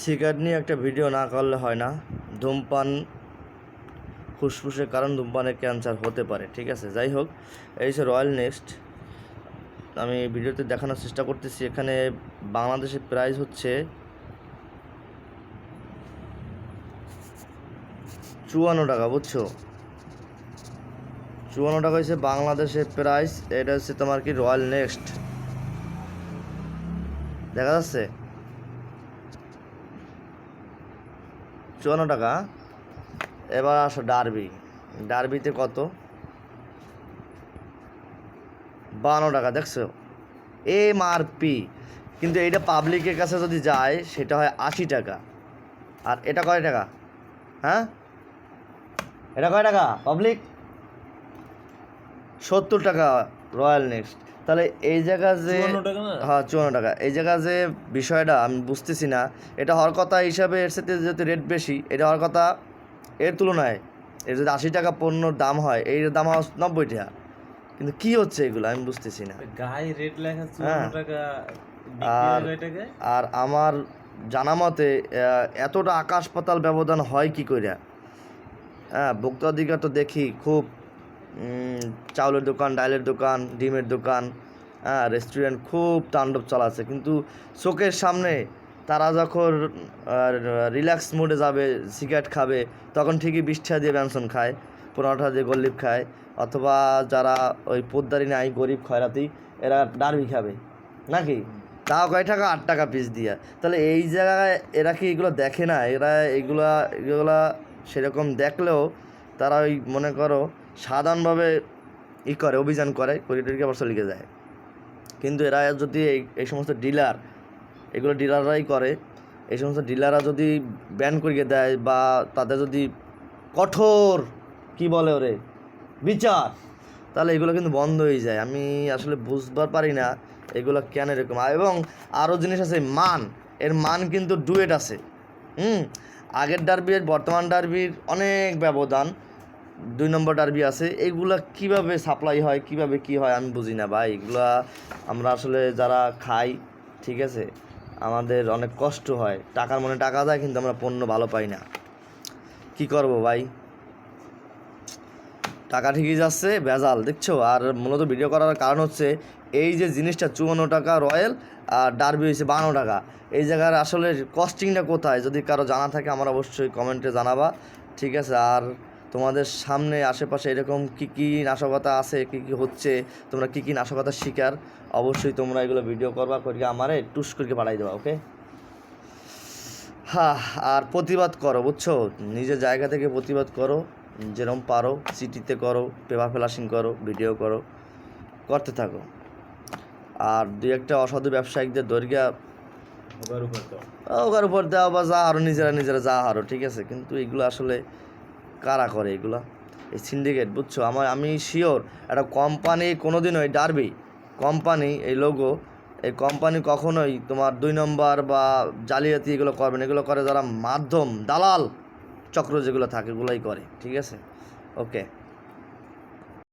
Cigarette নিয়ে একটা video না করলে হয় না। ধূমপান, ফুসফুসের কারণ ধূমপানের ক্যান্সার হতে পারে, ঠিক আছে? যাই হোক, এই হচ্ছে রয়্যাল নেক্সট আমি ভিডিওতে দেখানোর চেষ্টা করতেছি। এখানে বাংলাদেশের প্রাইস হচ্ছে চুয়ান্ন টাকা, বুঝছ? চুয়ান্ন টাকা হচ্ছে বাংলাদেশের প্রাইস এটা হচ্ছে তোমার কি রয়্যাল নেক্সট দেখা যাচ্ছে? চুয়ান্ন টাকা। এবার আসো ডারবি। ডারবিতে কত? বান্ন টাকা, দেখছ? M R P. কিন্তু এইটা পাবলিকের কাছে যদি যায়, সেটা হয় আশি টাকা। আর এটা কয় টাকা? হ্যাঁ? এটা কয় টাকা? পাবলিক? সত্তর টাকা, রয়্যাল নেক্সট। তাহলে এই জায়গা যে? হ্যাঁ চুয়ান্ন টাকা। এই জায়গা যে বিষয়টা আমি বুঝতেছি না এটা হওয়ার কথা হিসাবে এর সাথে যেহেতু রেট বেশি এটা হওয়ার কথা এর তুলনায় এর যদি আশি টাকা পণ্যর দাম হয় এই দাম হয় নব্বই টাকা। কিন্তু কি হচ্ছে এগুলো আমি বুঝতেছি না। গায়ে রেট লেখা হ্যাঁ। টাকা আর- আর আমার জানা মতে এতটা আকাশ পাতাল ব্যবধান হয় কি কইরা? হ্যাঁ ভোক্তাধিকার তো দেখি খুব চাউলের দোকান ডালের দোকান, ডিমের দোকান হ্যাঁ রেস্টুরেন্ট খুব তাণ্ডব চালাচ্ছে কিন্তু চোখের সামনে তারা যখন রিল্যাক্স মুডে যাবে সিগারেট খাবে, তখন ঠিকই টাকা দিয়ে ব্যঞ্জন খায়, পনেরো দিয়ে গল্লিপ খায়, অথবা যারা ওই পোদ্দারি নাই, গরিব খয়রাতি এরা ডারবি খাবে, নাকি? তাও কয় টাকা? আট টাকা পিস দিয়া। তাহলে এই জায়গায় এরা কি এগুলো দেখে না? এরা এগুলা এগুলা সেরকম দেখলেও তারা ওই, মনে করো, সাধারণভাবে ই করে, অভিযান করে করিডোরকে আবার লিখে যায়। কিন্তু এরা যদি এই এই সমস্ত ডিলার, এগুলো ডিলাররাই করে, এই সমস্ত ডিলাররা যদি ব্যান করিয়ে দেয় বা তাদের যদি কঠোর, কি বলে ওরে, বিচার, তাহলে এগুলো কিন্তু বন্ধ হয়ে যায়। আমি আসলে বুঝবার পারি না এগুলো কেন এরকম। এবং আরও জিনিস আছে, মান। এর মান কিন্তু ডুয়েট আছে। হুম, আগের ডার্বির, বর্তমান ডার্বির অনেক ব্যবধান। দুই নম্বর ডার্বি আছে এইগুলা কীভাবে সাপ্লাই হয়, কীভাবে কি হয় আমি বুঝি না ভাই। এগুলা আমরা আসলে যারা খাই, ঠিক আছে, আমাদের অনেক কষ্ট হয়। টাকার মনে টাকা দেয় কিন্তু আমরা পণ্য ভালো পাই না। কি করব ভাই? টাকা ঠিকই যাচ্ছে, ভেজাল, দেখছ? আর মূলত ভিডিও করার কারণ হচ্ছে এই যে জিনিসটা, চুয়ান্ন টাকা রয়্যাল আর ডারবি হয়েছে বান্ন টাকা। এই জায়গার আসলে কস্টিংটা কোথায়? যদি কারও জানা থাকে, আমার অবশ্যই কমেন্টে জানাবা। ঠিক আছে, আর তোমাদের সামনে, আশেপাশে এরকম কি কি নাশকতা আছে, কি কি হচ্ছে, তোমরা কি কি নাশকতার শিকার, অবশ্যই তোমরা এগুলো ভিডিও করবা, করিয়ে আমারে টুস করে পাঠাই দেবা ওকে হ্যাঁ আর প্রতিবাদ করো, বুঝছ? নিজের জায়গা থেকে প্রতিবাদ করো। যেরকম পারো সিটিতে করো পেপার ফ্লাশিং করো ভিডিও করো করতে থাকো। আর দুই একটা অসাধু ব্যবসায়িকদের দৈর্ঘ্য ওগার উপর দেওয়া বা যা আরও নিজেরা নিজেরা যা হারো ঠিক আছে? কিন্তু এগুলো আসলে কারা করে এগুলো? এই সিন্ডিকেট বুঝছ? আমার আমি শিওর একটা কোম্পানি কোনোদিন ওই ডারবি কোম্পানি এই লোগো এই কোম্পানি কখনোই তোমার দুই নম্বর বা জালিয়াতি এগুলো করবে না। এগুলো করে যারা মাধ্যম দালাল। চক্র যেগুলো থাকে ওগুলোই করে ঠিক আছে? ওকে